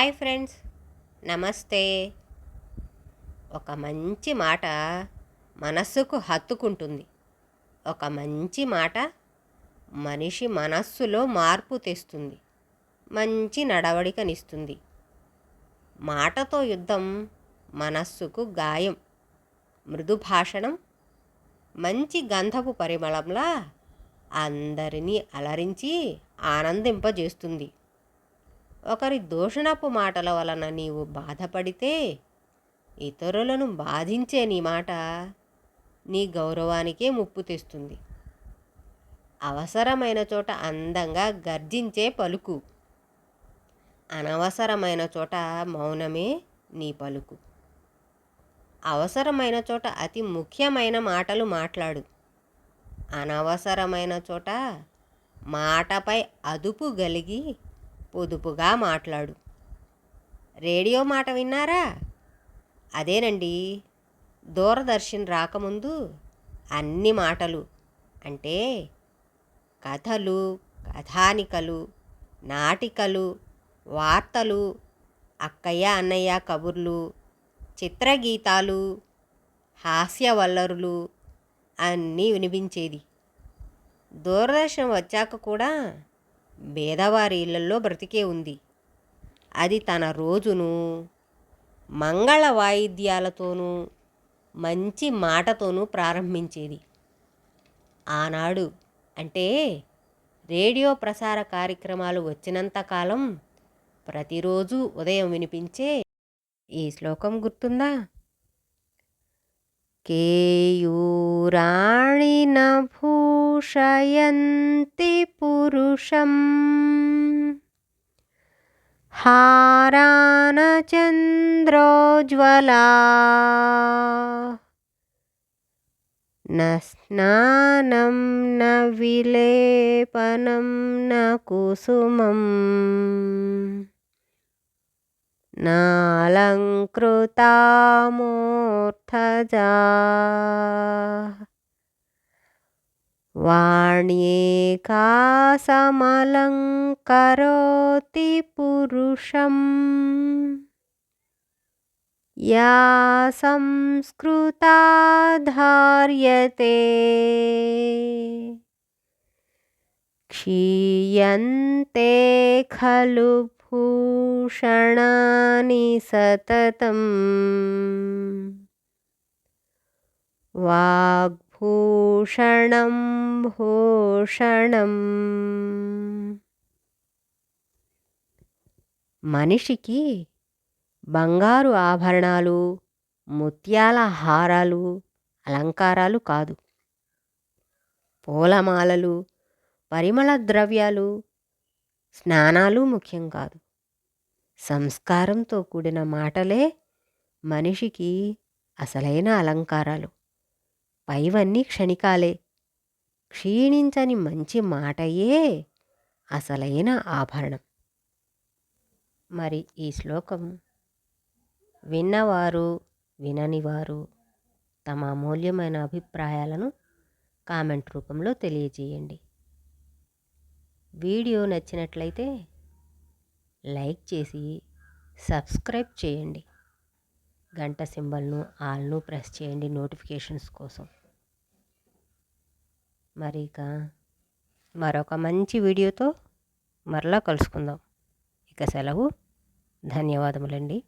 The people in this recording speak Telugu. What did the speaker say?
Hi friends. నమస్తే. ఒక మంచి మాట మనస్సుకు హత్తుకుంటుంది. ఒక మంచి మాట మనిషి మనస్సులో మార్పు తెస్తుంది. మంచి నడవడికనిస్తుంది. మాటతో యుద్ధం మనస్సుకు గాయం. మృదు భాషణం మంచి గంధపు పరిమళంలా అందరినీ అలరించి ఆనందింపజేస్తుంది. ఒకరి దూషణపు మాటల వలన నీవు బాధపడితే ఇతరులను బాధించే నీ మాట నీ గౌరవానికే ముప్పు తెస్తుంది. అవసరమైన చోట అందంగా గర్జించే పలుకు. అనవసరమైన చోట మౌనమే నీ పలుకు. అవసరమైన చోట అతి ముఖ్యమైన మాటలు మాట్లాడు. అనవసరమైన చోట మాటపై అదుపు గలిగి పొదుపుగా మాట్లాడు. రేడియో మాట విన్నారా? అదేనండి. దూరదర్శన్ రాకముందు అన్ని మాటలు అంటే కథలు కథానికలు నాటికలు వార్తలు అక్కయ్య అన్నయ్య కబుర్లు చిత్రగీతాలు హాస్యవల్లరులు అన్నీ వినిపించేది. దూరదర్శన్ వచ్చాక కూడా పేదవారి ఇళ్ళలో బ్రతికే ఉంది. అది తన రోజును మంగళ వాయిద్యాలతోనూ మంచి మాటతోనూ ప్రారంభించేది. ఆనాడు అంటే రేడియో ప్రసార కార్యక్రమాలు వచ్చినంతకాలం ప్రతిరోజు ఉదయం వినిపించే ఈ శ్లోకం గుర్తుందా? केयूराणि न भूषयन्ति पुरुषम्। हारानचन्द्रोज्ज्वला न स्नानं न विलेपनं न कुसुमम्। नालङ्कृता मूर्धजा वाण्येका समलङ्करोति पुरुषं या संस्कृता धार्यते क्षीयन्ते खलु भूषणानि सततम् వాగ్భూషణం భూషణం మనిషికి బంగారు ఆభరణాలు ముత్యాల హారాలు అలంకారాలు కాదు పూలమాలలు పరిమళ ద్రవ్యాలు స్నానాలు ముఖ్యం కాదు. సంస్కారంతో కూడిన మాటలే మనిషికి అసలైన అలంకారాలు. పైవన్నీ క్షణికాలే. క్షీణించని మంచి మాటయే అసలైన ఆభరణం. మరి ఈ శ్లోకం విన్నవారు విననివారు తమ అమూల్యమైన అభిప్రాయాలను కామెంట్ రూపంలో తెలియజేయండి. వీడియో నచ్చినట్లయితే లైక్ చేసి సబ్స్క్రైబ్ చేయండి. గంట సింబల్ను ఆల్ను ప్రెస్ చేయండి నోటిఫికేషన్స్ కోసం. మరి ఇక మరొక మంచి వీడియోతో మరలా కలుసుకుందాం. ఇక సెలవు. ధన్యవాదములండి.